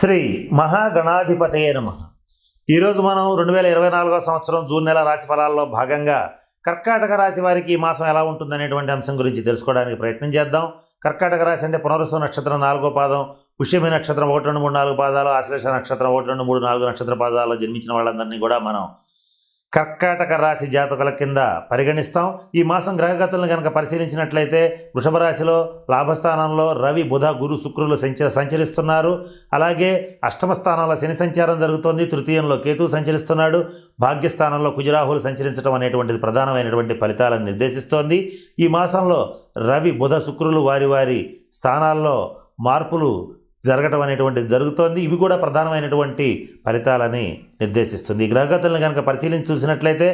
శ్రీ మహాగణాధిపతయే నమ. ఈరోజు మనం రెండు వేల ఇరవై నాలుగో సంవత్సరం జూన్ నెల రాశి ఫలాల్లో భాగంగా కర్కాటక రాశి వారికి ఈ మాసం ఎలా ఉంటుందనేటువంటి అంశం గురించి తెలుసుకోవడానికి ప్రయత్నం చేద్దాం. కర్కాటక రాశి అంటే పునరుసు నక్షత్రం నాలుగో పాదం పుష్యమి నక్షత్రం ఒకటి రెండు మూడు నాలుగు పాదాలు ఆశ్లేష నక్షత్రం ఒకటి రెండు మూడు నాలుగు నక్షత్ర పాదాల్లో జన్మించిన వాళ్ళందరినీ కూడా మనం కర్కాటక రాశి జాతకుల కింద పరిగణిస్తాం. ఈ మాసం గ్రహగతులను కనుక పరిశీలించినట్లయితే వృషభ రాశిలో లాభస్థానంలో రవి బుధ గురు శుక్రులు సంచ సంచరిస్తున్నారు. అలాగే అష్టమ స్థానంలో శని సంచారం జరుగుతోంది. తృతీయంలో కేతు సంచరిస్తున్నాడు. భాగ్యస్థానంలో కుజరాహులు సంచరించడం అనేటువంటిది ప్రధానమైనటువంటి ఫలితాలను నిర్దేశిస్తోంది. ఈ మాసంలో రవి బుధ శుక్రులు వారి వారి స్థానాల్లో మార్పులు జరగటం అనేటువంటిది జరుగుతోంది. ఇవి కూడా ప్రధానమైనటువంటి ఫలితాలని నిర్దేశిస్తుంది. ఈ గ్రహగతులను కనుక పరిశీలించి చూసినట్లయితే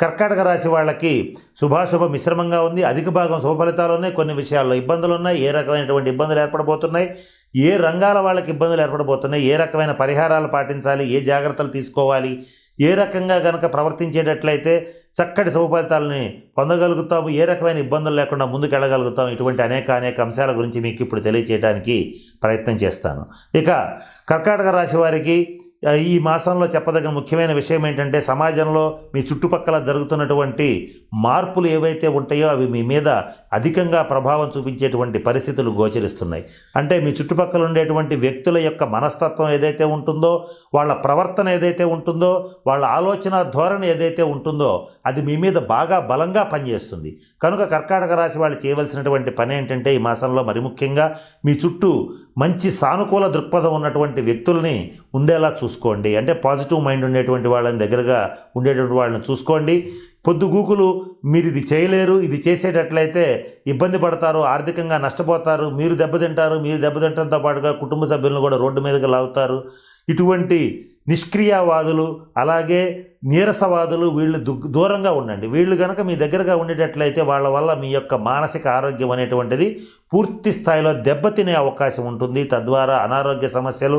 కర్కాటక రాశి వాళ్ళకి శుభాశుభ మిశ్రమంగా ఉంది. అధిక భాగం శుభ ఫలితాలు ఉన్నాయి కొన్ని విషయాల్లో ఇబ్బందులు ఉన్నాయి ఏ రకమైనటువంటి ఇబ్బందులు ఏర్పడబోతున్నాయి? ఏ రంగాల వాళ్ళకి ఇబ్బందులు ఏర్పడబోతున్నాయి? ఏ రకమైన పరిహారాలు పాటించాలి? ఏ జాగ్రత్తలు తీసుకోవాలి? ఏ రకంగా కనుక ప్రవర్తించేటట్లయితే చక్కటి శుభఫలితాలని పొందగలుగుతాము. ఏ రకమైన ఇబ్బందులు లేకుండా ముందుకెళ్ళగలుగుతాం. ఇటువంటి అనేక అనేక అంశాల గురించి మీకు ఇప్పుడు తెలియచేయడానికి ప్రయత్నం చేస్తాను. ఇక కర్కాటక రాశి వారికి ఈ మాసంలో చెప్పదగిన ముఖ్యమైన విషయం ఏంటంటే సమాజంలో మీ చుట్టుపక్కల జరుగుతున్నటువంటి మార్పులు ఏవైతే ఉంటాయో అవి మీ మీద అధికంగా ప్రభావం చూపించేటువంటి పరిస్థితులు గోచరిస్తున్నాయి. అంటే మీ చుట్టుపక్కల ఉండేటువంటి వ్యక్తుల యొక్క మనస్తత్వం ఏదైతే ఉంటుందో వాళ్ళ ప్రవర్తన ఏదైతే ఉంటుందో వాళ్ళ ఆలోచన ధోరణి ఏదైతే ఉంటుందో అది మీ మీద బాగా బలంగా పనిచేస్తుంది. కనుక కర్కాటక రాశి వాళ్ళు చేయవలసినటువంటి పని ఏంటంటే ఈ మాసంలో మరి ముఖ్యంగా మీ చుట్టూ మంచి సానుకూల దృక్పథం ఉన్నటువంటి వ్యక్తుల్ని ఉండేలా చూసుకోండి. అంటే పాజిటివ్ మైండ్ ఉండేటువంటి వాళ్ళని దగ్గరగా ఉండేటువంటి వాళ్ళని చూసుకోండి. పొద్దుగూకులు మీరు ఇది చేయలేరు ఇది చేసేటట్లయితే ఇబ్బంది పడతారు ఆర్థికంగా నష్టపోతారు మీరు దెబ్బతింటారు మీరు దెబ్బతింటంతో పాటుగా కుటుంబ సభ్యులను కూడా రోడ్డు మీదకి లాగుతారు. ఇటువంటి నిష్క్రియావాదులు అలాగే నీరసవాదులు వీళ్ళు దు దూరంగా ఉండండి. వీళ్ళు కనుక మీ దగ్గరగా ఉండేటట్లయితే వాళ్ళ వల్ల మీ యొక్క మానసిక ఆరోగ్యం అనేటువంటిది పూర్తి స్థాయిలో దెబ్బతినే అవకాశం ఉంటుంది. తద్వారా అనారోగ్య సమస్యలు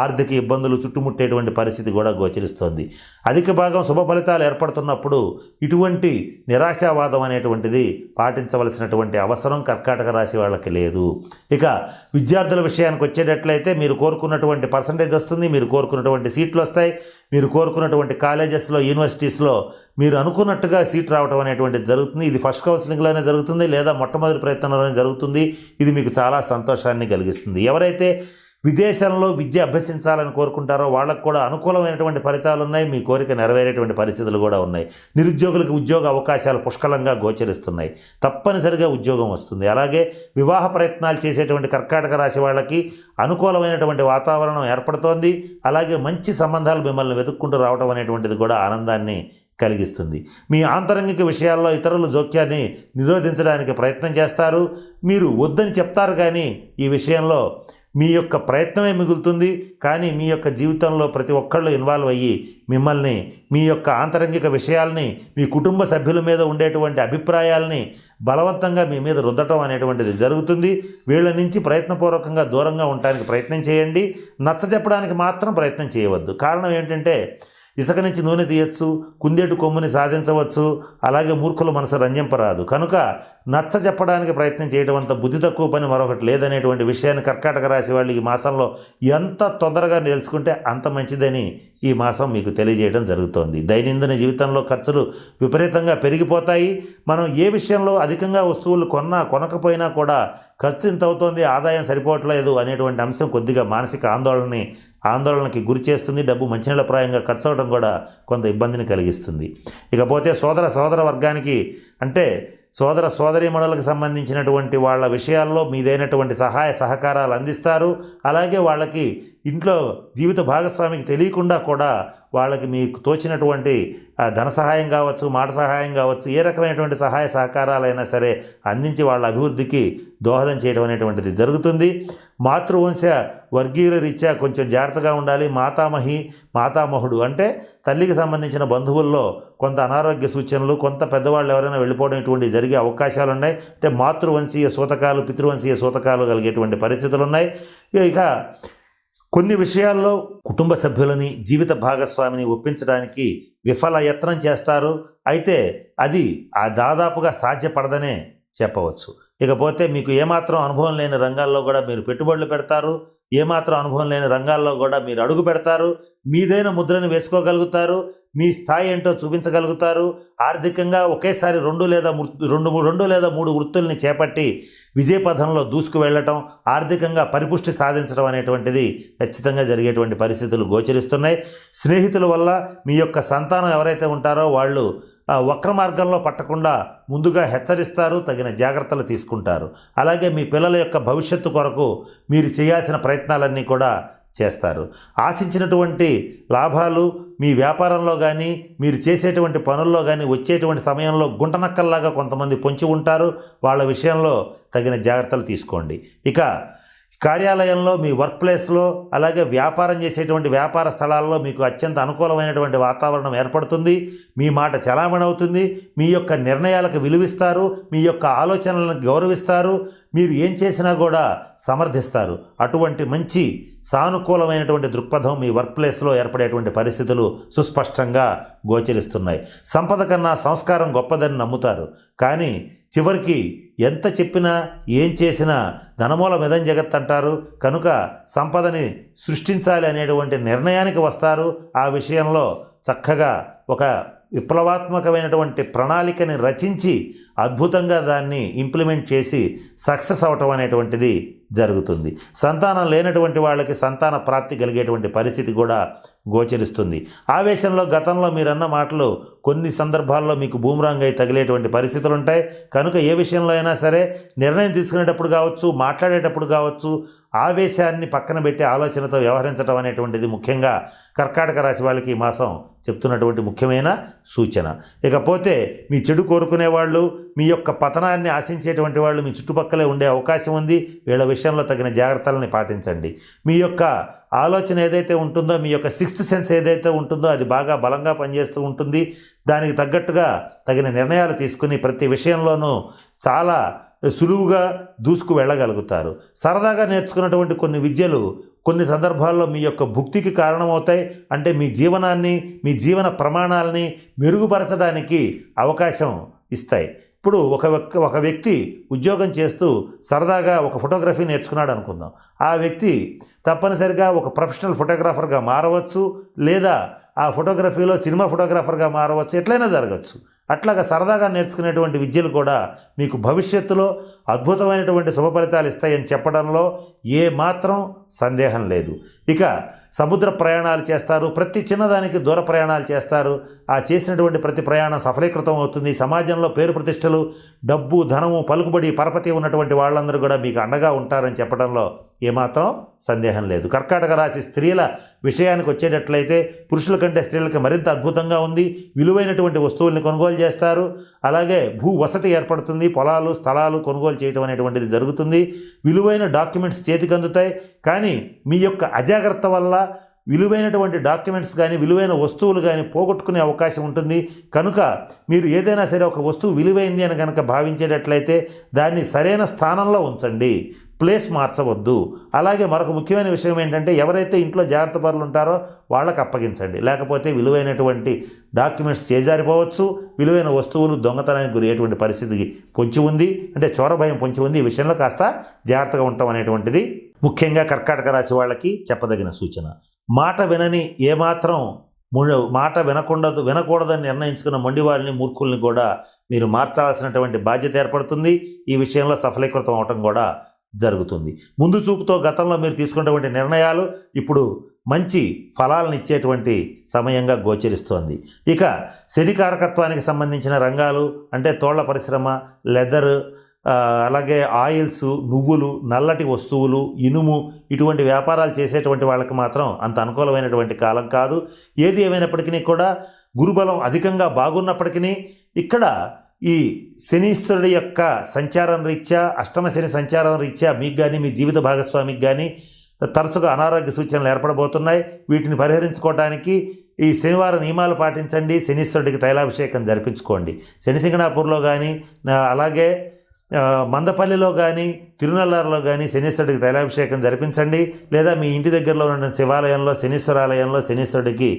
ఆర్థిక ఇబ్బందులు చుట్టుముట్టేటువంటి పరిస్థితి కూడా గోచరిస్తుంది. అధిక భాగం శుభ ఫలితాలు ఏర్పడుతున్నప్పుడు ఇటువంటి నిరాశావాదం అనేటువంటిది పాటించవలసినటువంటి అవసరం కర్కాటక రాశి వాళ్ళకి లేదు. ఇక విద్యార్థుల విషయానికి వచ్చేటట్లయితే మీరు కోరుకున్నటువంటి పర్సంటేజ్ వస్తుంది మీరు కోరుకున్నటువంటి సీట్లు వస్తాయి. మీరు కోరుకున్నటువంటి కాలేజెస్లో యూనివర్సిటీస్లో మీరు అనుకున్నట్టుగా సీట్ రావడం అనేటువంటిది జరుగుతుంది. ఇది ఫస్ట్ కౌన్సిలింగ్లోనే జరుగుతుంది లేదా మొట్టమొదటి ప్రయత్నంలోనే జరుగుతుంది. ఇది మీకు చాలా సంతోషాన్ని కలిగిస్తుంది. ఎవరైతే విదేశాలలో విద్య అభ్యసించాలని కోరుకుంటారో వాళ్ళకు కూడా అనుకూలమైనటువంటి ఫలితాలు ఉన్నాయి. మీ కోరిక నెరవేరేటువంటి పరిస్థితులు కూడా ఉన్నాయి. నిరుద్యోగులకు ఉద్యోగ అవకాశాలు పుష్కలంగా గోచరిస్తున్నాయి. తప్పనిసరిగా ఉద్యోగం వస్తుంది. అలాగే వివాహ ప్రయత్నాలు చేసేటువంటి కర్కాటక రాశి వాళ్ళకి అనుకూలమైనటువంటి వాతావరణం ఏర్పడుతోంది. అలాగే మంచి సంబంధాలు మిమ్మల్ని వెతుక్కుంటూ రావడం అనేటువంటిది కూడా ఆనందాన్ని కలిగిస్తుంది. మీ ఆంతరంగిక విషయాల్లో ఇతరుల జోక్యాన్ని నిరోధించడానికి ప్రయత్నం చేస్తారు. మీరు వద్దని చెప్తారు కానీ ఈ విషయంలో మీ యొక్క ప్రయత్నమే మిగులుతుంది కానీ మీ యొక్క జీవితంలో ప్రతి ఒక్కళ్ళు ఇన్వాల్వ్ అయ్యి మిమ్మల్ని మీ యొక్క ఆంతరంగిక విషయాల్ని మీ కుటుంబ సభ్యుల మీద ఉండేటువంటి అభిప్రాయాల్ని బలవంతంగా మీ మీద రుద్దటం అనేటువంటిది జరుగుతుంది. వీళ్ళ నుంచి ప్రయత్నపూర్వకంగా దూరంగా ఉండటానికి ప్రయత్నం చేయండి. నచ్చ చెప్పడానికి మాత్రం ప్రయత్నం చేయవద్దు. కారణం ఏంటంటే ఇసుక నుంచి నూనె తీయచ్చు కుందేటు కొమ్ముని సాధించవచ్చు అలాగే మూర్ఖుల మనసు రంజింపరాదు. కనుక నచ్చ చెప్పడానికి ప్రయత్నం చేయడం అంత బుద్ధి తక్కువ పని మరొకటి లేదనేటువంటి విషయాన్ని కర్కాటక రాశి వాళ్ళు ఈ మాసంలో ఎంత తొందరగా తెలుసుకుంటే అంత మంచిదని ఈ మాసం మీకు తెలియజేయడం జరుగుతోంది. దైనందిన జీవితంలో ఖర్చులు విపరీతంగా పెరిగిపోతాయి. మనం ఏ విషయంలో అధికంగా వస్తువులు కొన్నా కొనకపోయినా కూడా ఖర్చు ఇంత అవుతోంది ఆదాయం సరిపోవట్లేదు అనేటువంటి అంశం కొద్దిగా మానసిక ఆందోళనని ఆందోళనకి గురి చేస్తుంది డబ్బు మంచినీళ్ళప్రాయంగా ఖర్చు అవడం కూడా కొంత ఇబ్బందిని కలిగిస్తుంది. ఇకపోతే సోదర సోదర వర్గానికి అంటే సోదర సోదరీమణులకు సంబంధించినటువంటి వాళ్ళ విషయాల్లో మీదైనటువంటి సహాయ సహకారాలు అందిస్తారు. అలాగే వాళ్ళకి ఇంట్లో జీవిత భాగస్వామికి తెలియకుండా కూడా వాళ్ళకి మీకు తోచినటువంటి ధన సహాయం కావచ్చు మాట సహాయం కావచ్చు ఏ రకమైనటువంటి సహాయ సహకారాలైనా సరే అందించి వాళ్ళ అభివృద్ధికి దోహదం చేయడం అనేటువంటిది జరుగుతుంది. మాతృవంశ వర్గీయుల రీత్యా కొంచెం జాగ్రత్తగా ఉండాలి. మాతామహి మాతామహుడు అంటే తల్లికి సంబంధించిన బంధువుల్లో కొంత అనారోగ్య సూచనలు కొంత పెద్దవాళ్ళు ఎవరైనా వెళ్ళిపోవడం ఇటువంటి జరిగే అవకాశాలు ఉన్నాయి అంటే మాతృవంశీయ సూతకాలు పితృవంశీయ సూతకాలు కలిగేటువంటి పరిస్థితులు ఉన్నాయి ఇక కొన్ని విషయాల్లో కుటుంబ సభ్యులని జీవిత భాగస్వామిని ఒప్పించడానికి విఫల యత్నం చేస్తారు. అయితే అది ఆ దాదాపుగా సాధ్యపడదనే చెప్పవచ్చు. ఇకపోతే మీకు ఏమాత్రం అనుభవం లేని రంగాల్లో కూడా మీరు పెట్టుబడులు పెడతారు. ఏమాత్రం అనుభవం లేని రంగాల్లో కూడా మీరు అడుగు పెడతారు. మీదైన ముద్రను వేసుకోగలుగుతారు. మీ స్థాయి ఏంటో చూపించగలుగుతారు. ఆర్థికంగా ఒకేసారి రెండు లేదా రెండు రెండు లేదా మూడు వృత్తుల్ని చేపట్టి విజయపథంలో దూసుకు వెళ్ళటం ఆర్థికంగా పరిపుష్టి సాధించడం అనేటువంటిది ఖచ్చితంగా జరిగేటువంటి పరిస్థితులు గోచరిస్తున్నాయి. స్నేహితుల వల్ల మీ యొక్క సంతానం ఎవరైతే ఉంటారో వాళ్ళు వక్ర మార్గంలో పట్టకుండా ముందుగా హెచ్చరిస్తారు తగిన జాగ్రత్తలు తీసుకుంటారు. అలాగే మీ పిల్లల యొక్క భవిష్యత్తు కొరకు మీరు చేయాల్సిన ప్రయత్నాలన్నీ కూడా చేస్తారు. ఆశించినటువంటి లాభాలు మీ వ్యాపారంలో కానీ మీరు చేసేటువంటి పనుల్లో కానీ వచ్చేటువంటి సమయంలో గుంటనక్కల్లాగా కొంతమంది పొంచి ఉంటారు. వాళ్ళ విషయంలో తగిన జాగ్రత్తలు తీసుకోండి. ఇక కార్యాలయంలో మీ వర్క్ ప్లేస్లో అలాగే వ్యాపారం చేసేటువంటి వ్యాపార స్థలాల్లో మీకు అత్యంత అనుకూలమైనటువంటి వాతావరణం ఏర్పడుతుంది. మీ మాట చలామణి అవుతుంది మీ యొక్క నిర్ణయాలకు విలువిస్తారు. మీ యొక్క ఆలోచనలను గౌరవిస్తారు. మీరు ఏం చేసినా కూడా సమర్థిస్తారు. అటువంటి మంచి సానుకూలమైనటువంటి దృక్పథం మీ వర్క్ ప్లేస్లో ఏర్పడేటువంటి పరిస్థితులు సుస్పష్టంగా గోచరిస్తున్నాయి. సంపద కన్నా సంస్కారం గొప్పదని నమ్ముతారు. కానీ చివరికి ఎంత చెప్పినా ఏం చేసినా ధనమూల మెదం జగత్ అంటారు కనుక సంపదని సృష్టించాలి అనేటువంటి నిర్ణయానికి వస్తారు. ఆ విషయంలో చక్కగా ఒక విప్లవాత్మకమైనటువంటి ప్రణాళికని రచించి అద్భుతంగా దాన్ని ఇంప్లిమెంట్ చేసి సక్సెస్ అవటం అనేటువంటిది జరుగుతుంది. సంతానం లేనటువంటి వాళ్ళకి సంతాన ప్రాప్తి కలిగేటువంటి పరిస్థితి కూడా గోచరిస్తుంది. ఆవేశంలో గతంలో మీరన్న మాటలు కొన్ని సందర్భాల్లో మీకు బూమరాంగ్ అయి తగిలేటువంటి పరిస్థితులు ఉంటాయి కనుక ఏ విషయంలో అయినా సరే నిర్ణయం తీసుకునేటప్పుడు కావచ్చు మాట్లాడేటప్పుడు కావచ్చు ఆవేశాన్ని పక్కన పెట్టి ఆలోచనతో వ్యవహరించడం అనేటువంటిది ముఖ్యంగా కర్కాటక రాశి వాళ్ళకి ఈ మాసం చెప్తున్నటువంటి ముఖ్యమైన సూచన. ఇకపోతే మీ చెడు కోరుకునే వాళ్ళు మీ యొక్క పతనాన్ని ఆశించేటువంటి వాళ్ళు మీ చుట్టుపక్కలే ఉండే అవకాశం ఉంది. వీళ్ళ విషయంలో తగిన జాగ్రత్తలని పాటించండి. మీ యొక్క ఆలోచన ఏదైతే ఉంటుందో మీ యొక్క సిక్స్త్ సెన్స్ ఏదైతే ఉంటుందో అది బాగా బలంగా పనిచేస్తూ ఉంటుంది. దానికి తగ్గట్టుగా తగిన నిర్ణయాలు తీసుకుని ప్రతి విషయంలోనూ చాలా సులువుగా దూసుకు వెళ్ళగలుగుతారు. సరదాగా నేర్చుకున్నటువంటి కొన్ని విద్యలు కొన్ని సందర్భాల్లో మీ యొక్క భుక్తికి కారణమవుతాయి. అంటే మీ జీవనాన్ని మీ జీవన ప్రమాణాలని మెరుగుపరచడానికి అవకాశం ఇస్తాయి. ఇప్పుడు ఒక వ్యక్- ఒక వ్యక్తి ఉద్యోగం చేస్తూ సరదాగా ఒక ఫోటోగ్రఫీ నేర్చుకున్నాడు అనుకుందాం. ఆ వ్యక్తి తప్పనిసరిగా ఒక ప్రొఫెషనల్ ఫోటోగ్రాఫర్గా మారవచ్చు లేదా ఆ ఫోటోగ్రఫీలో సినిమా ఫోటోగ్రాఫర్గా మారవచ్చు. ఎట్లయినా జరగచ్చు. అట్లాగా సరదాగా నేర్చుకునేటువంటి విద్యలు కూడా మీకు భవిష్యత్తులో అద్భుతమైనటువంటి శుభ ఫలితాలు ఇస్తాయని చెప్పడంలో ఏ మాత్రం సందేహం లేదు. ఇక సముద్ర ప్రయాణాలు చేస్తారు ప్రతి చిన్నదానికి దూర ప్రయాణాలు చేస్తారు. ఆ చేసినటువంటి ప్రతి ప్రయాణం సఫలీకృతం అవుతుంది. సమాజంలో పేరు ప్రతిష్టలు డబ్బు ధనము పలుకుబడి పరపతి ఉన్నటువంటి వాళ్ళందరూ కూడా మీకు అండగా ఉంటారని చెప్పడంలో ఏమాత్రం సందేహం లేదు. కర్కాటక రాశి స్త్రీల విషయానికి వచ్చేటట్లయితే పురుషుల కంటే స్త్రీలకు మరింత అద్భుతంగా ఉంది. విలువైనటువంటి వస్తువుల్ని కొనుగోలు చేస్తారు. అలాగే భూ వసతి ఏర్పడుతుంది. పొలాలు స్థలాలు కొనుగోలు చేయడం అనేటువంటిది జరుగుతుంది. విలువైన డాక్యుమెంట్స్ చేతికి అందుతాయి. కానీ మీ యొక్క అజాగ్రత్త వల్ల విలువైనటువంటి డాక్యుమెంట్స్ కానీ విలువైన వస్తువులు కానీ పోగొట్టుకునే అవకాశం ఉంటుంది. కనుక మీరు ఏదైనా సరే ఒక వస్తువు విలువైంది అని కనుక భావించేటట్లయితే దాన్ని సరైన స్థానంలో ఉంచండి. ప్లేస్ మార్చవద్దు. అలాగే మరొక ముఖ్యమైన విషయం ఏంటంటే ఎవరైతే ఇంట్లో జాగ్రత్త పరులు ఉంటారో వాళ్ళకి అప్పగించండి. లేకపోతే విలువైనటువంటి డాక్యుమెంట్స్ చేజారిపోవచ్చు. విలువైన వస్తువులు దొంగతనానికి గురయ్యేటువంటి పరిస్థితికి పొంచి ఉంది. అంటే చోర భయం పొంచి ఉంది. ఈ విషయంలో కాస్త జాగ్రత్తగా ఉండటం అనేటువంటిది ముఖ్యంగా కర్కాటక రాశి వాళ్ళకి చెప్పదగిన సూచన. మాట వినని ఏమాత్రం ము- మాట వినకూడదు వినకూడదని నిర్ణయించుకున్న మొండివారిని మూర్ఖుల్ని కూడా మీరు మార్చాల్సినటువంటి బాధ్యత ఏర్పడుతుంది. ఈ విషయంలో సఫలీకృతం అవటం కూడా జరుగుతుంది. ముందు చూపుతో గతంలో మీరు తీసుకున్నటువంటి నిర్ణయాలు ఇప్పుడు మంచి ఫలాలను ఇచ్చేటువంటి సమయంగా గోచరిస్తోంది. ఇక శనికారకత్వానికి సంబంధించిన రంగాలు అంటే తోళ్ళ పరిశ్రమ లెదర్ అలాగే ఆయిల్స్ నువ్వులు నల్లటి వస్తువులు ఇనుము ఇటువంటి వ్యాపారాలు చేసేటువంటి వాళ్ళకి మాత్రం అంత అనుకూలమైనటువంటి కాలం కాదు. ఏది ఏమైనప్పటికీ కూడా గురుబలం అధికంగా బాగున్నప్పటికీ ఇక్కడ ఈ శనీశ్వరుడి యొక్క సంచారం రీత్యా అష్టమ శని సంచారం రీత్యా మీకు కానీ మీ జీవిత భాగస్వామికి కానీ తరచుగా అనారోగ్య సూచనలు ఏర్పడబోతున్నాయి. వీటిని పరిహరించుకోవడానికి ఈ శనివారం నియమాలు పాటించండి. శనీశ్వరుడికి తైలాభిషేకం జరిపించుకోండి. శనిసింగనాపూర్లో కానీ అలాగే మందపల్లిలో కానీ తిరునల్లారులో కానీ శనీశ్వరుడికి తైలాభిషేకం జరిపించండి. లేదా మీ ఇంటి దగ్గరలో ఉన్న శివాలయంలో శనీశ్వరాలయంలో శనీశ్వరుడికి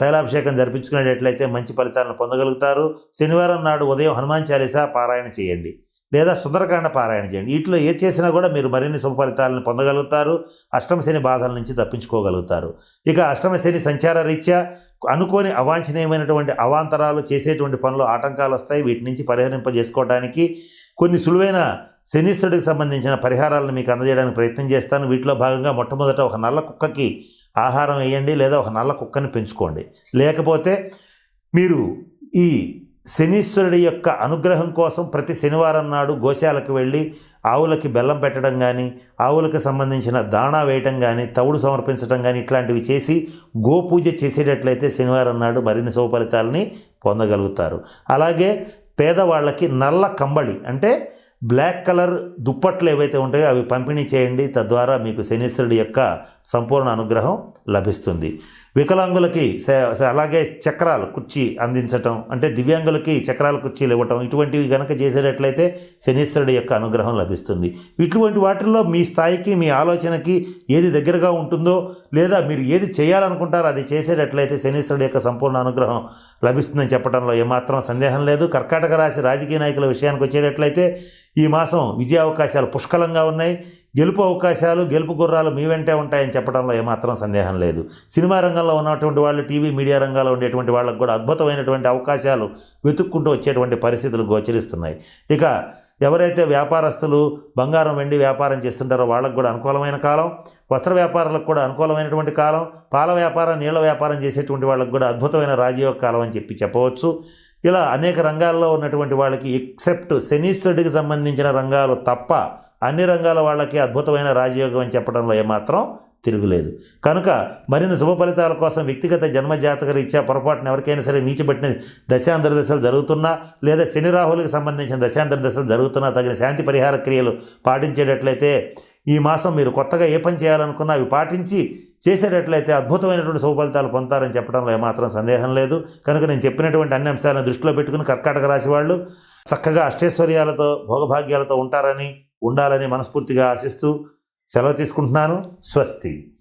తైలాభిషేకం జరిపించుకునేటట్లయితే మంచి ఫలితాలను పొందగలుగుతారు. శనివారం నాడు ఉదయం హనుమాన్ చాలీసా పారాయణ చేయండి. లేదా సుందరకాండ పారాయణ చేయండి. వీటిలో ఏ చేసినా కూడా మీరు మరిన్ని శుభ ఫలితాలను పొందగలుగుతారు. అష్టమ శని బాధల నుంచి తప్పించుకోగలుగుతారు. ఇక అష్టమ శని సంచార రీత్యా అనుకోని అవాంఛనీయమైనటువంటి అవాంతరాలు చేసేటువంటి పనులు ఆటంకాలు వస్తాయి. వీటి నుంచి పరిహరింపజేసుకోవడానికి కొన్ని సులువైన శనిశ్వరుడికి సంబంధించిన పరిహారాలను మీకు అందజేయడానికి ప్రయత్నం చేస్తాను. వీటిలో భాగంగా మొట్టమొదట ఒక నల్ల కుక్కకి ఆహారం వేయండి లేదా ఒక నల్ల కుక్కని పెంచుకోండి. లేకపోతే మీరు ఈ శనీశ్వరుడి యొక్క అనుగ్రహం కోసం ప్రతి శనివారం నాడు గోశాలకు వెళ్ళి ఆవులకి బెల్లం పెట్టడం కానీ ఆవులకు సంబంధించిన దాణా వేయటం కానీ తవుడు సమర్పించడం కానీ ఇట్లాంటివి చేసి గోపూజ చేసేటట్లయితే శనివారం నాడు మరిన్ని శుభ ఫలితాలని పొందగలుగుతారు. అలాగే పేదవాళ్ళకి నల్ల కంబళి అంటే బ్లాక్ కలర్ దుప్పట్లు ఏవైతే ఉంటాయో అవి పంపిణీ చేయండి. తద్వారా మీకు శనీశ్వరుడి యొక్క సంపూర్ణ అనుగ్రహం లభిస్తుంది. వికలాంగులకి అలాగే చక్రాలు కుర్చీ అందించటం అంటే దివ్యాంగులకి చక్రాల కుర్చీలు ఇవ్వటం ఇటువంటివి కనుక చేసేటట్లయితే శనీశ్వరుడి యొక్క అనుగ్రహం లభిస్తుంది. ఇటువంటి వాటిల్లో మీ స్థాయికి మీ ఆలోచనకి ఏది దగ్గరగా ఉంటుందో లేదా మీరు ఏది చేయాలనుకుంటారో అది చేసేటట్లయితే శనీశ్వరుడి యొక్క సంపూర్ణ అనుగ్రహం లభిస్తుందని చెప్పడంలో ఏమాత్రం సందేహం లేదు. కర్కాటక రాశి రాజకీయ నాయకుల విషయానికి వచ్చేటట్లయితే ఈ మాసం విజయ అవకాశాలు పుష్కలంగా ఉన్నాయి. గెలుపు అవకాశాలు గెలుపు గుర్రాలు మీ వెంటే ఉంటాయని చెప్పడంలో ఏమాత్రం సందేహం లేదు. సినిమా రంగంలో ఉన్నటువంటి వాళ్ళు టీవీ మీడియా రంగంలో ఉండేటువంటి వాళ్ళకు కూడా అద్భుతమైనటువంటి అవకాశాలు వెతుక్కుంటూ వచ్చేటువంటి పరిస్థితులు గోచరిస్తున్నాయి. ఇక ఎవరైతే వ్యాపారస్తులు బంగారం వెండి వ్యాపారం చేస్తుంటారో వాళ్ళకు కూడా అనుకూలమైన కాలం వస్త్ర వ్యాపారాలకు కూడా అనుకూలమైనటువంటి కాలం పాల వ్యాపారం నీళ్ళ వ్యాపారం చేసేటువంటి వాళ్ళకు కూడా అద్భుతమైన రాజయోగ కాలం అని చెప్పి చెప్పవచ్చు. ఇలా అనేక రంగాల్లో ఉన్నటువంటి వాళ్ళకి ఎక్సెప్ట్ శనీశ్వరుడికి సంబంధించిన రంగాలు తప్ప అన్ని రంగాల వాళ్ళకి అద్భుతమైన రాజయోగం అని చెప్పడంలో ఏమాత్రం తిరుగులేదు. కనుక మరిన్ని శుభ ఫలితాల కోసం వ్యక్తిగత జన్మ ఇచ్చే రీత్యా పొరపాటున ఎవరికైనా సరే నీచిపెట్టిన దశాంతర దశలు జరుగుతున్నా లేదా శని రాహులకు సంబంధించిన దశాంతర దశలు జరుగుతున్నా తగిన శాంతి పరిహార క్రియలు పాటించేటట్లయితే ఈ మాసం మీరు కొత్తగా ఏ పని చేయాలనుకున్నా అవి పాటించి చేసేటట్లయితే అద్భుతమైనటువంటి శుభ పొందుతారని చెప్పడంలో ఏమాత్రం సందేహం లేదు. కనుక నేను చెప్పినటువంటి అన్ని అంశాలను దృష్టిలో పెట్టుకుని కర్కాటక రాశి వాళ్ళు చక్కగా అష్టైశ్వర్యాలతో భోగభాగ్యాలతో ఉంటారని ఉండాలని మనస్ఫూర్తిగా ఆశిస్తూ సెలవు తీసుకుంటున్నాను. స్వస్తి.